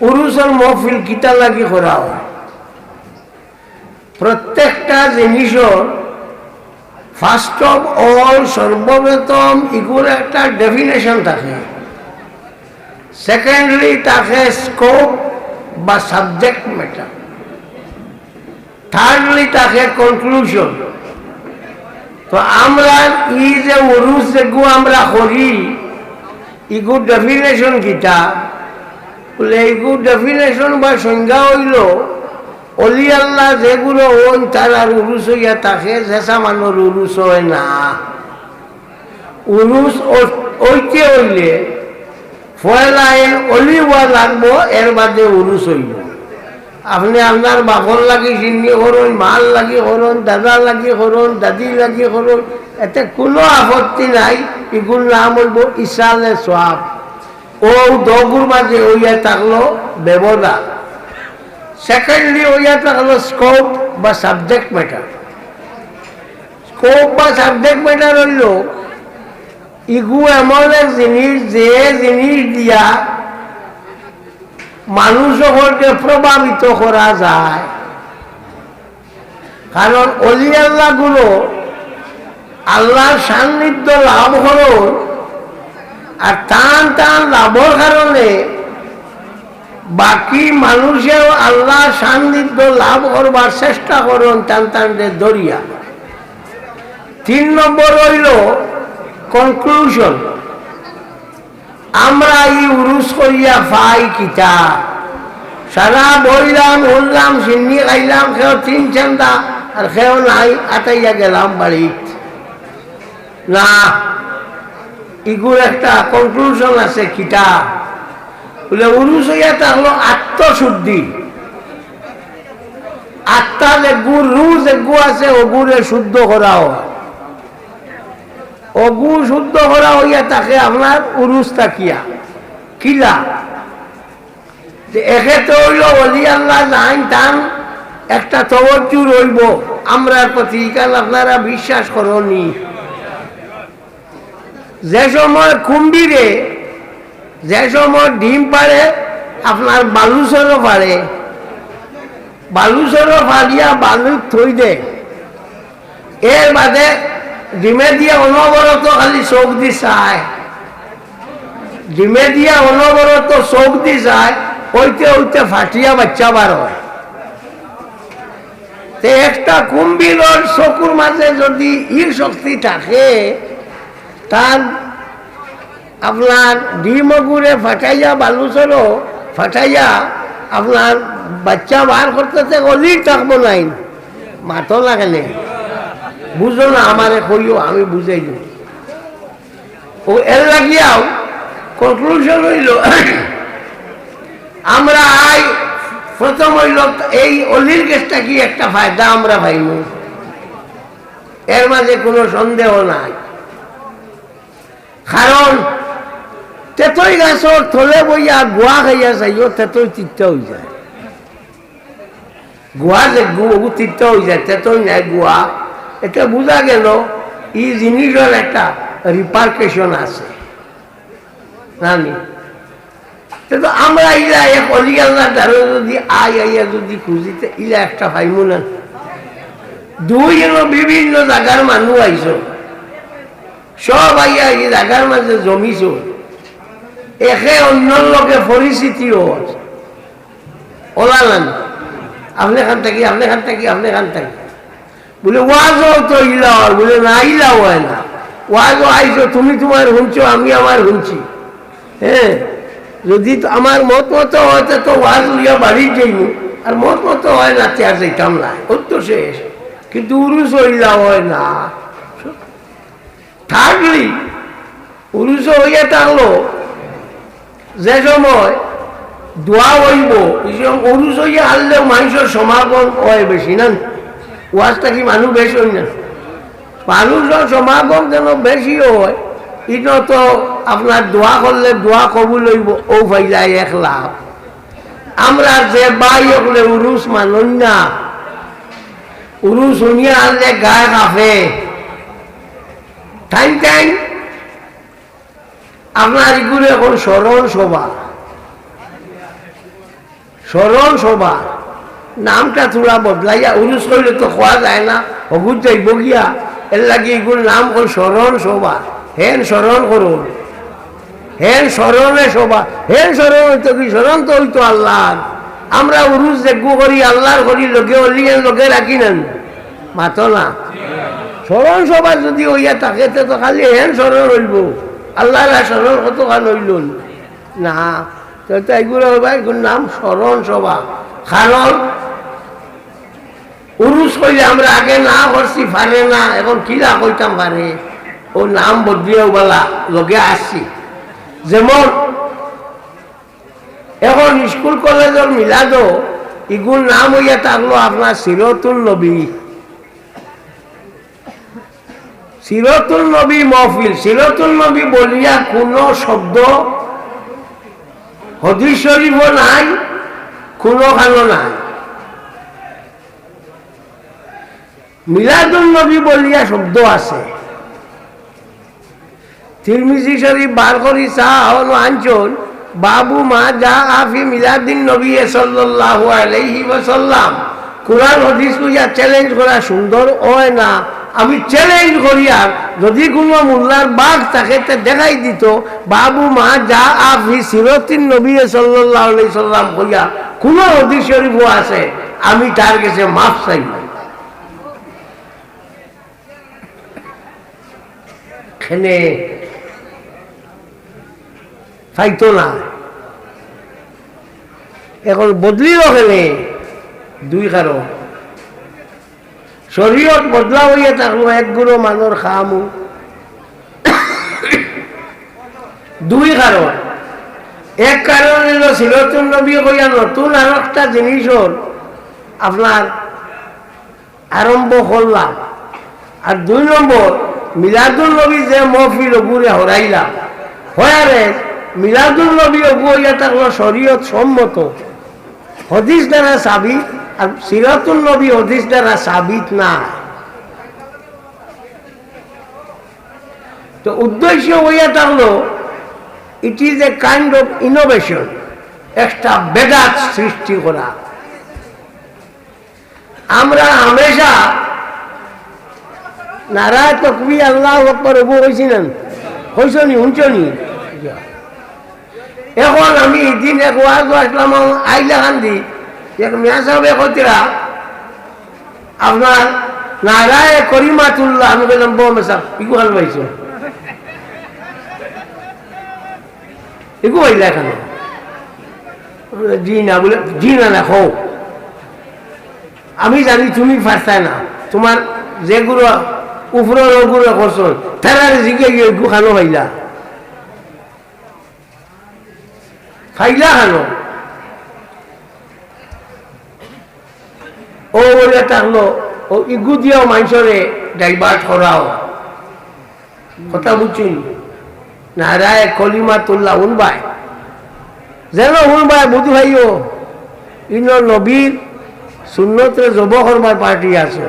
উরুসের মহফিল কিতা লাগি করা হয়? প্রত্যেকটা জিনিসের ফার্স্ট অফ অল সর্বপ্রথম ইগুর একটা ডেফিনেশন থাকে। সেকেন্ডলি থাকে স্কোপ বা সাবজেক্ট ম্যাটার থার্ডলি থাকে কনক্লুশন তো আমরা ই যে উরুস যেগু আমরা করি ইগু ডেফিনেশন কিতা? বলে ইগু ডেফিনেশন বা সংজ্ঞা হইল, অলি আল্লাহ যেগুলো ওন তার উরুস হইয়া থাকে জেসা মানুষ উরুস হয় না। উরুস ওইতে হইলে ফয়লাইন অলি হওয়া লাগবো, এর বাদে উরুস হইল আপনি আপনার বাপর লাগি চিনি করুন মাল লাগি করুন দাদা লাগি করুন দাদি লাগি করুন এতে কোনো আপত্তি নাই, এগুলো নাম হইব ইসালে সোয়াব। ও দগুর মাঝে ওইয়া থাকল ব্যবদা সেকেন্ডলি ওইয়া থাকল স্কোপ বা সাবজেক্ট ম্যাটার স্কোপ বা সাবজেক্ট ম্যাটার হইল, ইগু এমন এক জিনিস যে জিনিস দিয়া মানুষকে প্রভাবিত করা যায়। কারণ অলি আল্লাহগুলো আল্লাহর সান্নিধ্য লাভ করুন আর টান টান লাভর কারণে বাকি মানুষেও আল্লাহর সান্নিধ্য লাভ করবার চেষ্টা করুন টান টানদের দরিয়া তিন নম্বর হইল কনক্লুশন আমরা এই উরুস করিয়া পাই কিতা। সারা বইলাম উঠলাম সিন্নি খাইলাম খেও তিন চান্দা আর খেও নাই, আটাইয়া গেলাম বাড়িত না ইগুর একটা কনক্লুশন আছে কিতা বলে, উরুস হইয়া হলো আত্মশুদ্ধি। আত্মা যে গুড় রু যে গু আছে গুড়ে শুদ্ধ করা হয়। অগু শুদ্ধ করা হইয়া তাকে আপনার উরুস তাকিয়া কিলা এক্ষেত্রে হইল অলি আল্লাহ জান টান, একটা তবজ্জু রইব। আমরার প্রতি আপনারা বিশ্বাস করনি। যে সময় কুম্ভীরে যে সময় ডিম পারে আপনার বালুচরও পারে বালুচরও ফালিয়া বালু থই দে। এর বাদে ডিমে দিয়ে অনবরত খালি চোখ দি চায়। ডিমে দিয়ে অনবরত চোখ দি চায় ওইতে ওইতে ফাটিয়া বাচ্চা বার হয়। একটা কুম্ভীরর চকুর মাঝে যদি ইর শক্তি থাকে তার আপনার ডিম গুড়ে ফাটাইয়া বালুচরও ফাটাইয়া আপনার বাচ্চা বার করতেছে অলির থাকব নাই। মাথো লাগে না বুঝো না আমারে কইও, আমি বুঝাই দিই ও এর লাগিয়াও কনক্লুশন হইল, আমরা আই প্রথম হইল এই অলির কেসটা কি একটা ফায়দা আমরা পাইব এর মাঝে কোনো সন্দেহ নাই। কারণ তেতই গাছর থলে বইয়া গোয়া খাইয়া যাইও তেতই তিত্ত হয়ে যায়। গোয়া যে গু তিত্ত হয়ে যায় তেতই নাই গোয়া এটা বোঝা গেল এই জিনিসের একটা রিপার্কেশন আছে। জানি কিন্তু আমরা ইলা এক অলিগাল্লার দ্বারা যদি আই আইয়া যদি খুঁজিতে, ইলা একটা পাইমু না। দুই বিভিন্ন জায়গার মানুষ আইস সব আইয়া এই জায়গার মাঝে জমিছ। একে অন্য লোকে পরিস্থিতি ওলা আপনি খান থাকি, আপনি খান থাকি, আপনি খান থাকি। বলে, ওয়াজও তো ইলা বলে, না ইলা হয় না। ওয়াজও আইছো, তুমি তোমার শুনছো, আমি আমার শুনছি। হ্যাঁ যদি আমার মত মতো হয়, তো ওয়াজ লিয়া বাড়ি যাইনি আর মত মতো হয় না আর যাইতাম না। তো শেষ। কিন্তু উরুস হইলা হয় না। থাকলি উরুস হইয়া থাকল। যে সময় দোয়া হইব উরুস হইয়া আনলেও মানুষের সমাগম হয় বেশি না? ওয়াজটা কি মানুষ বেশি হয় না? মানুষের সমাগম যেন বেশি হয়, ইনো তো আপনার দোয়া করলে দোয়া কবুল হইব, ও ভাই যায় এক লাভ। আমরা যে বাই হলে উরুস মানুন না। উরুস শুনিয়া আনলে গায়ে কাফে টাইম টাইম আপনার এগুলো এখন স্মরণ সভা। স্মরণ সভা। নামটা থোড়া বদলাইয়া উরুস করলে তো খোয়া যায় না। অগুত যাইব গিয়া এর লাগে এগুলো নাম হল স্মরণ সভা। হেন স্মরণ করুন হেন স্মরণে সভা। হেন স্মরণ হইতো কি? স্মরণ তো হইতো আল্লাহ আমরা উরুস দেখব করি আল্লাহর করি লোকে অলিগেন লোকে রাখি নেন। মাতো না। স্মরণ সভা যদি হইয়া থাকে তে খালি হেন স্মরণ হইব আল্লাহ স্মরণ কতখান হইল না, তো এগুলো হইবা নাম স্মরণ সভা। কারণ উরুস কইলে আমরা আগে না করছি পারে না, এখন কিলা কইতাম পারে ও নাম বদলিয়েও বলা লগে আসছি যেমন, এখন স্কুল কলেজের মিলাদও ইগুল নাম হইয়া থাকল আপনার সিরতুল নবী। সিরতুল নবী মহফিল সিরতুল নবী বলিয়া কোনো শব্দ হদিস শরীফও নাই কোনো খানো নাই। মিলাদুল নবী বলিয়া শব্দ আছে। তিরমিজি শরীফ বার করি চাহ হল আঞ্চল। বাবু মা যা আফি মিলাদিন নবী সাল্লাল্লাহু আলাইহি ওয়াসাল্লাম। কোরআন, হাদিস চ্যালেঞ্জ করা সুন্দর হয় না। আমি চ্যালেঞ্জ করি আর যদি কোনো মোল্লার বাঘ তাকে দেখাই দিত, বাবু, মা, যা আফি সিরতিন নবী আলাইহি সাল্লাম কইয়া, কোন হাদিস শরীফও আছে, আমি তার কাছে মাফ চাইব খেনে ফাইতো না। এখন বদলিল খেলে দুই কারণ। শরীয়ত বদলা হইয়া থাকল এক গুরু মানুষ খামু দুই কারণ। এক কারণ হলো সিরতুল নবী কইয়া নতুন আর একটা জিনিসর আপনার আরম্ভ করলাম। আর দুই নম্বর মিলাদুল নবী যে মহফিল ওগুরে হরাইলাম, হয়ারে মিলাদুল নবী ওগু হইয়া থাকল শরীয়ত সম্মত। হদিস দ্বারা সাবিত আর সিরাতুল নবী হদিস দ্বারা সাবিত না। তো উদ্দেশ্য হইয়া থাকল it is a kind of innovation একটা বেদাত সৃষ্টি করা। আমরা হামেশা নারায় তকবি আল্লাহ আকবর এগু হয়েছিলেন হয়েছ নি শুনছ নি এখন আমি দিন এক আসলাম, আইলা কান্দি আপনার নারায় আমি বললাম বোম ইকু হাল পাইছ? ইকু হইলা বলে না আমি জানি তুমি ফার্স্টাই না, তোমার যেগুলো উপরের ওগুলো করছ, তারা জিগে গিয়ে খানো পাইলা। খাইলা খানো ও বলে থাকল ও ইগু দিয়াও মানুষরে ডাইভার্ট করাও। কথা বুঝছি নারায় কলিমা তুল্লা উনবাই। যেন উনবাই বুধু ভাইও, ইন নবীর শূন্যতে জব করবার পার্টি আছে।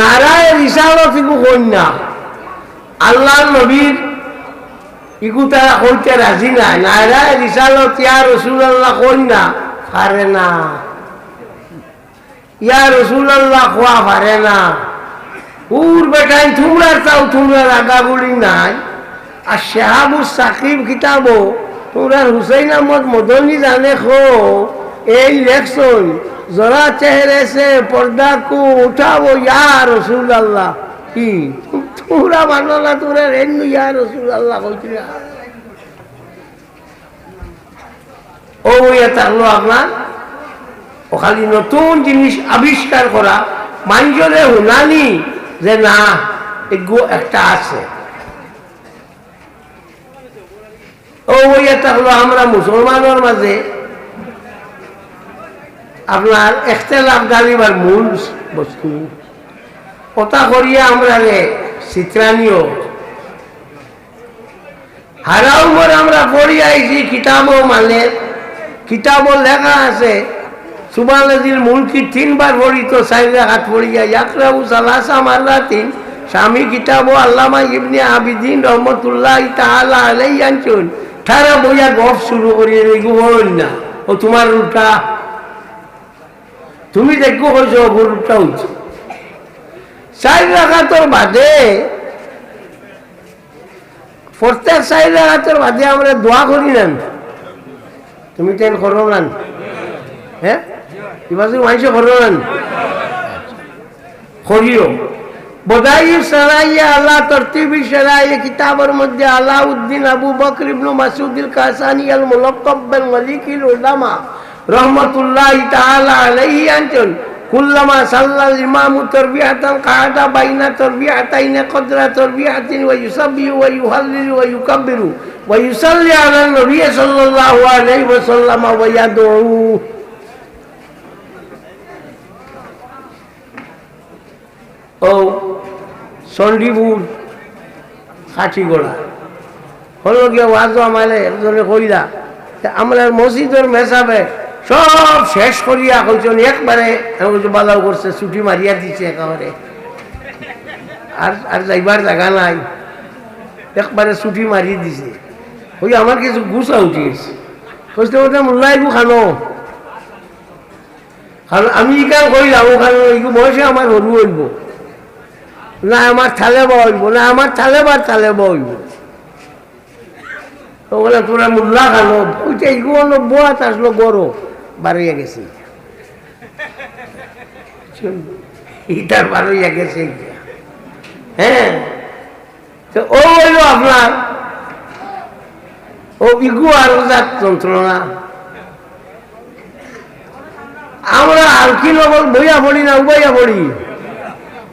নারায় রিসালত কন্যা আল্লাহ নবীর ইগু তারা কইতে রাজি নাই। নাইরা রিসালত ইয়া রসুলাল্লাহ কই না? পারে না। ইয়া রসুলাল্লাহ খোয়া পারে না। উর বেটাই, থুমরার তাও থুমরার আগা বলি নাই। আর শেহাবুর সাকিব কিতাবো তোমরা হুসাইন আহমদ মদনী জানে খো। এই লেখসই জরা চেহারে সে পর্দা কো উঠাবো, ইয়া রসুলাল্লাহ। কি? তোরা মানো না, তোরা রসুল আল্লাহ কইছিল। ও ইয়া থাকল আপনার ও খালি নতুন জিনিস আবিষ্কার করা মানুষরে হুনানি যে না একটা আছে। ও ইয়া থাকল আমরা মুসলমানের মাঝে আপনার এখতেলাফ গালিবার মূল বস্তু। কথা করিয়া আমরা রে চিত্রানিও হারাও মর আমরা পড়ি আইছি, কিতাবও মানে কিতাবও লেখা আছে। সুবানজির মুলকি তিনবার পড়ি তো চাইলে হাত পড়িয়া ইয়াকরাবু সালাসা মারলা তিন স্বামী কিতাব আল্লামা ইবনে আবিদিন রহমতুল্লাহ তাহলা আলাই আনছুন তারা বইয়া গপ শুরু করি বল না। ও তোমার উল্টা তুমি দেখো হয়েছ ওর উল্টা হচ্ছে চাই রাখা তোর বাদে। প্রত্যেক চাই রাখা তোর বাদে আমরা দোয়া করি নেন। তুমি তেন করো নেন হ্যাঁ তুমি মাইছে করো নেন করিও। বদাই সরাইয়া আল্লাহ তরতিবি সরাইয়া কিতাবের মধ্যে আলাউদ্দিন আবু বকর ইবনু মাসুদুল কাসানি আল মুলক্কাব বিল মালিকিল উলামা। রহমাতুল্লাহ তাআলা আলাইহি আনছেন কুল্লামা সাল্লাল ইমামু তারবিয়াতান কাআদা বাইনা তারবিয়াতাইন কদরা তারবিয়াতিন ওয়া ইউসাব্বিহু ওয়া ইউহাল্লিলু ওয়া ইউকাব্বিরু ওয়া ইউসাল্লি আলা নবী সাল্লাল্লাহু আলাইহি ওয়া সাল্লাম ওয়া ইয়াদউ। ও চণ্ডীপুর কাঠিগোড়া। হলো গিয়ে ওয়াজও আমালে একজনে কইলা আমরা মসজিদের মেসাবে সব শেষ করিয়া কইছেন, একবারে বালাও করছে, ছুটি মারিয়া দিছে একেবারে। আর আর যাইবার জায়গা নাই। একবারে ছুটি মারিয়ে দিছে। ওই আমার কিছু গুছা উঠি গেছে কইতে ওটা মোল্লাইবু খানো। কারণ আমি ইকান কইলাম, ওখানে এইগু বয়সে আমার হরু হইব। না আমার থালে বইব না আমার থালে বার থালে বইব তো বলে, তোরা মুল্লা খানো। ওইটা এইগুলো বোয়াত আসলো গরো বাড়িয়ে গেছে ইটার বাড়িয়ে গেছে। হ্যাঁ তো ও হইল আপনার ও ইগু আর যাক যন্ত্রণা। আমরা আর কি নগর বইয়া পড়ি না, উবাইয়া পড়ি?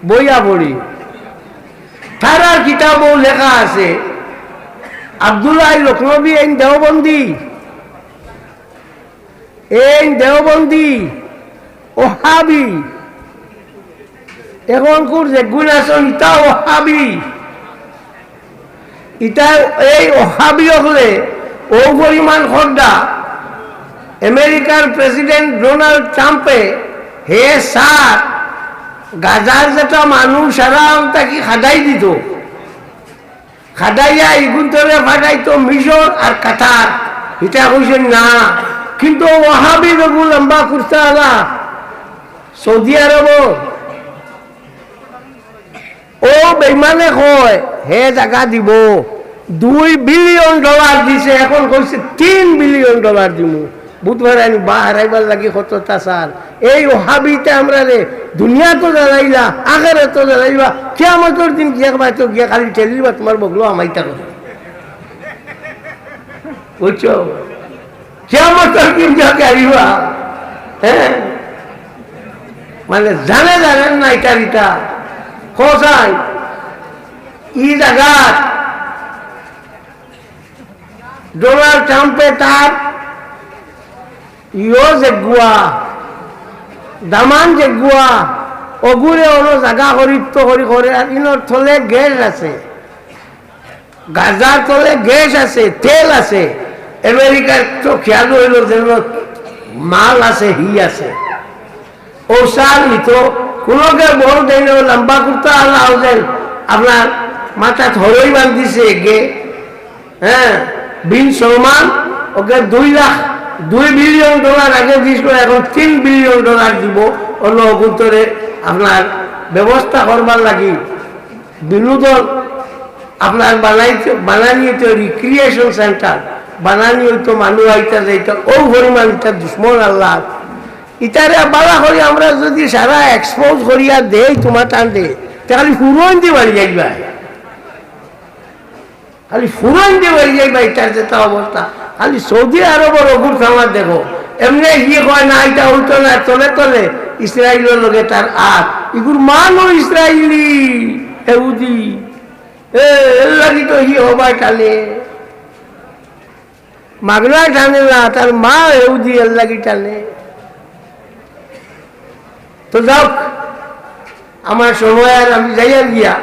বইয়া পড়ি। তারার কিতাবও লেখা আছে। আবদুল্লাহ লক্ষ্ণবী এই দেওবন্দি। এই দেওবন্দি ওহাবি এখন কোর যে গুণ আছে ইটা ওহাবি ইটা এই ওহাবি হলে ও পরিমাণ খদ্দা আমেরিকার প্রেসিডেন্ট ডোনাল্ড ট্রাম্পে, হে সার গাজার যেটা মানুষ সারা তাকে খাদাই দিত। খাদাইয়া ইগুন্তরে ফাটাইতো মিশর আর কাতার। এটা কইছেন না। কিন্তু ওহাবি রবু লম্বা করতে সৌদি আরব ও বেমানে কয়, হে জায়গা দিব, দুই বিলিয়ন ডলার দিছে, এখন কইছে তিন বিলিয়ন ডলার দিব বুধবার আনি বা হারাইবার লাগি কত তাসার এই ওহাবিতে আমরা রে দুনিয়া তো জ্বালাইলা আগেরে তো জ্বালাইবা কেমতর দিন গিয়া পাই তো গিয়া খালি ঠেলিবা, তোমার বগলো আমাইটা করে বুঝছ? দিন গিয়া গাড়িবা হ্যাঁ মানে জানে জানেন না এটা কোথায় ই জায়গার ডোনাল্ড ট্রাম্পে তার ইও জেগুয়া দামান জেগুয়া অগুৰে অনো জাগা হৰিত্ব কৰি কৰে আৰু ইনৰ থলে গেছ আছে। গাজাৰ তলে গেছ আছে, তেল আছে। আমেরিকার তো খেয়াল হইল যেন মাল আছে, হি আছে। ও সার নিত কোনোকে বড় দেয় না, লম্বা কুর্তা আল্লাহ যেন আপনার মাথা ধরই বান্ধিছে গে হ্যাঁ? বিন সলমান, ওকে দুই লাখ, দুই বিলিয়ন ডলার আগে দিয়েছিল, এখন তিন বিলিয়ন ডলার দিব। অন্য অভ্যন্তরে আপনার ব্যবস্থা করবার লাগি। বিনোদন আপনার বানাইতে বানানি তো রিক্রিয়েশন সেন্টার বানানি হইতো মানুষ আইতা যাইতা ও পরিমাণ ইটা দুশ্মন আল্লাহ। ইটারে বালা করি আমরা যদি সারা এক্সপোজ করিয়া দেই তোমার টান দে তাহলে ফুরন দিয়ে বাড়ি যাইবা। খালি ফুরন দিয়ে বাড়ি যাইবা ইটার যেটা অবস্থা। খালি সৌদি আরবের অগুর খামার দেখো, এমনি ইয়ে কয়, না এটা হইতো না, তলে তলে। ইসরায়েলের লগে তার আর ইগুর মানও ইসরায়েলি এহুদি এ লাগি তো হি হবাই টানে টানে না তার মা এর লাগি টানে? তো যাও আমার সময় আর আমি যাইয়া গিয়া।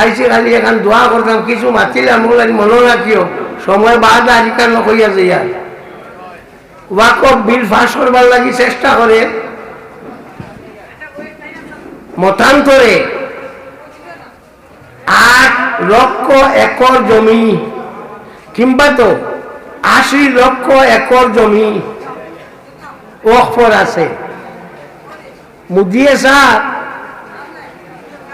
আইসি খালি এখন দোয়া করতাম, কিছু মাতিলাম ওগুলো মনে রাখিও সময় বাদ আর ইকার নকইয়া যাইয়া ওয়াকফ বিল ফাঁস করবার লাগি চেষ্টা করে, মতান্তরে আট লক্ষ একর জমি। কিংবা তো আশি লক্ষ একর জমি ওখফর আছে।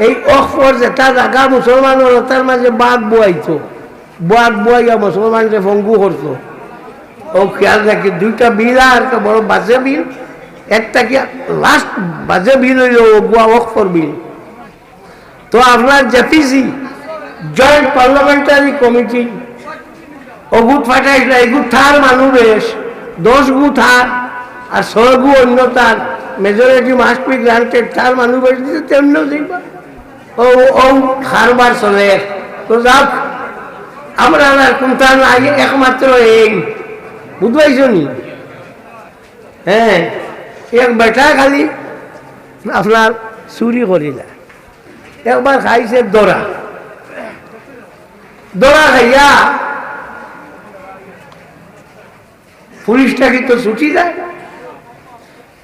এই অখফর যেটা জায়গা মুসলমানের তার মাঝে বাঘ বুয়াইতো বাঘ বুয়াইয়া মুসলমানকে ভঙ্গু করতো ও খেয়াল রাখি দুইটা বিল আর একটা বড় বাজে বিল। একটা কি লাস্ট বাজে বিল হইল গোয়া অখফর বিল। তো আপনার জেপিসি জয়েন্ট পার্লামেন্টারি কমিটি অগুত ফাটাইছিল এগুত থার মানুষ বেশ, দশ গু থার, আর ছয় গু অন্য তার মেজরিটি মাস্ট গ্রান্টেড থার মানুষ বেশ দিতে তেমনিও দেখবা ও ও খারবার চলে। তো যাক, আমরা আর কোনটা নাই একমাত্র এই বুঝবাইছ নি? হ্যাঁ এক বেটা খালি আপনার চুরি করিলা। একবার খাইছে দরা দরা খাইয়া পুলিশটা কি তো ছুটি যায়?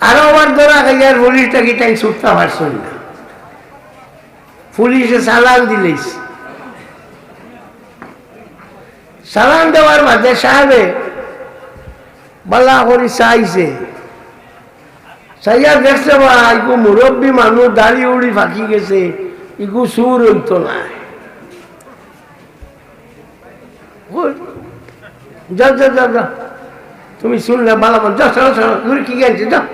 আরও আবার দরা খাইয়া আর পুলিশটা কি তাই ছুটতে পারছেন না পুলিশে সালাম দিলেস সালাম দেওয়ার মাঝে সাহেবে বালা করি চাইছে। চাইয়া দেখছে বা ইগু মুরব্বী মানুষ দাড়ি উড়ি ফাঁকি গেছে ইগু সুর হইতো না। যাও যাও যাও যাও তুমি শুনলে বালা মন চলো ঘুরে কি গেছে যাও।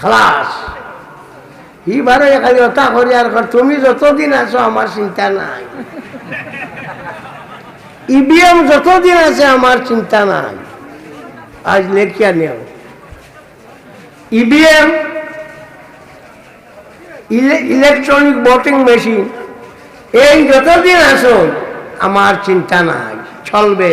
খালাস। এইবারে খালি ওটা করি আর কর, তুমি যতদিন আছো আমার চিন্তা নাই। ইবিএম যতদিন আছে আমার চিন্তা নাই। আজ লেখিয়া নেও। ইভিএম ইলেকট্রনিক ভোটিং মেশিন এই যতদিন আসো আমার চিন্তা নাই চলবে।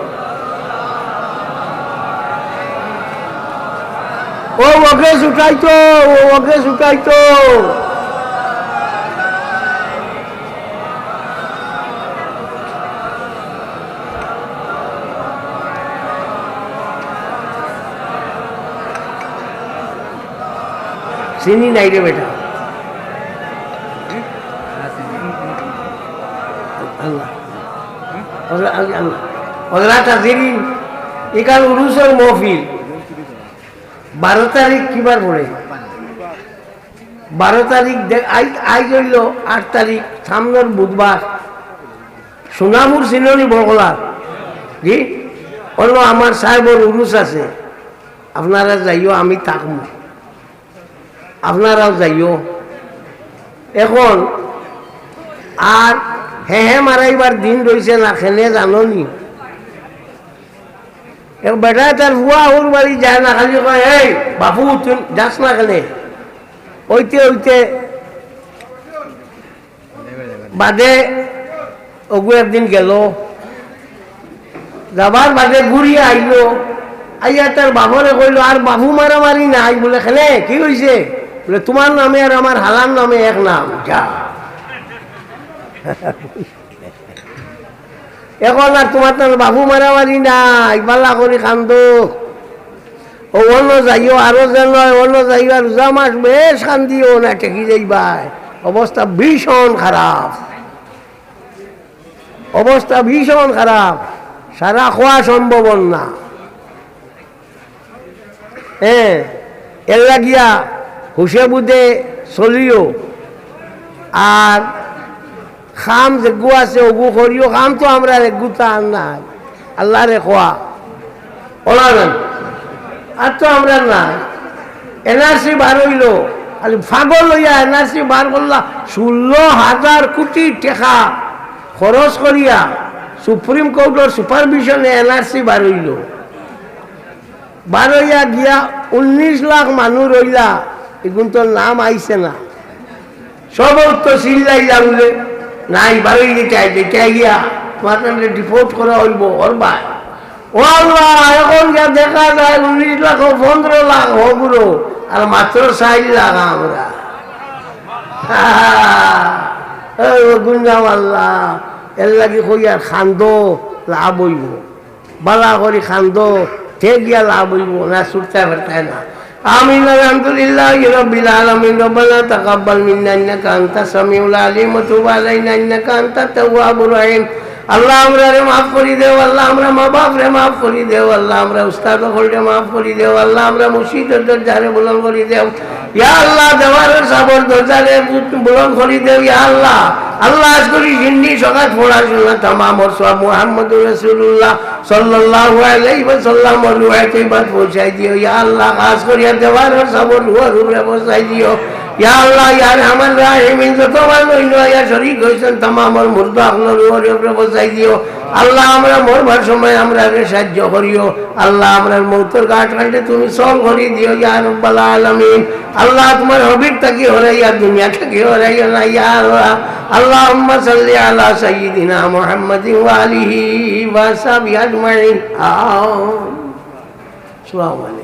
ও, ওকে শুকাইতো, ও, ওকে শুকাইতো। চিনি নাই রে বেটা। আল্লাহ। আল্লাহ। আল্লাহ তাজিরিন এখান উরুসের মহফিল। বারো তারিখ কিবার পড়ে বারো তারিখ আই হইল আট তারিখ, সামনের বুধবার। সোনামুর সিলনি বগলার জি অন্য আমার সাহেবর উরুস আছে। আপনারা যাইও, আমি থাকব আপনারাও যাইও। এখন, আর হে হে মারাইবার দিন রয়েছে না খেলে জাননি। এক বেটা তার বুয়া ওর বাড়ি যায় না খালি কয় এই বাপু তুই যাস না খেলে ওইতে ওইতে বাদে ওগু একদিন গেল যাবার বাদে ঘুরিয়ে আইলো আইয়া তার বাবরে কইলো আর বাবু মারামারি নাই বলে খেলে কি হয়েছে বলে তোমার নামে আর আমার হালার নামে এক নাম যা এখন আর তোমার তো বাবু মারামারি নাই, পাল্লা করে কান্দ। ও অন্য যাইও, আরও যেন অন্য যাইও, আর রোজা মাস বেশ কান্দিও না টেকি যাইবাই। অবস্থা ভীষণ খারাপ। অবস্থা ভীষণ খারাপ। সারা খোয়া সম্ভব না। হ্যাঁ এর লাগিয়া হুসে বুধে চলিও। আর খাম যেগু আছে ওগু করিও খাম তো আমরা আর নাই। আল্লাহ রে খোয়া। ওলা আর তো আমরা নাই। এনআরসি বার হইল। খালি ফাগল লইয়া এনআরসি বার করলা, ষোলো হাজার কোটি টাকা খরচ করিয়া সুপ্রিম কোর্টের সুপারভিশনে এনআরসি বার হইল। বার হইয়া গিয়া উনিশ লাখ মানুষ রইলা এগুন তোর নাম আইছে না। সব তো চিল্লাইলা বলে নাই বারোই যেটা যেটা গিয়া তোমাকে ডিপোর্ট করা হইব ওর ভাই ও এখন যা দেখা যায়, উনিশ লাখ পনেরো লাখ হগুলো আর মাত্র ষাট লাখ আমরা। গুঞ্জাম আল্লাহ, এর লাগি কইয়ার খান্দ, লাভ হইব। বালা করি খান্দ ঠে গিয়া লাভ হইব, না ছুটতে পারতায় না। آمين الحمد لله رب العالمين ربنا تقبل منا إنك أنت السميع العليم وتب علينا إنك أنت التواب الرحيم আল্লাহ আমরা রে মাফ করি দেও, আল্লাহ আমরা মা বাপ রে মাফ করি দেও, আল্লাহ আমরা উস্তাদ হলরে মাফ করি দেও, আল্লাহ আমরা মুর্শিদের দরজারে বুলন করি দেও। ইয়া আল্লাহ দেওয়ারের সাবর দরজারে বুলন করি দেও, ইয়া আল্লাহ। আল্লাহ আজ করি হিন্দি সকাল পড়াশোনা তামাম ওর সব মুহাম্মদুর রাসূলুল্লাহ সাল্লাল্লাহু আলাইহি ওয়াসাল্লাম ওর রুয়াতে বাদ পৌঁছাই দিও। ইয়া আল্লাহ খাস করিয়া দেওয়ারের সাবর রুয়ার উপরে পৌঁছাই দিও। ইয়া আল্লাহ, ইয়া রহমান রাহিমিন, যত মানুষ ইয়া শরীক আল্লাহ, আমরা মরবার সময় আমরা সাহায্য করিও। আল্লাহ, আমরা মৌতর তুমি সব করি দিও, ইয়া আলমিন। আল্লাহ, তোমার হবির তাকে হরাইয়া দুনিয়া থেকে হরাইয়া না, ইয়া আল্লাহ। আল্লাহ সাল্লি আলা সাইয়িদিনা মুহাম্মদ ওয়া আলিহি ওয়া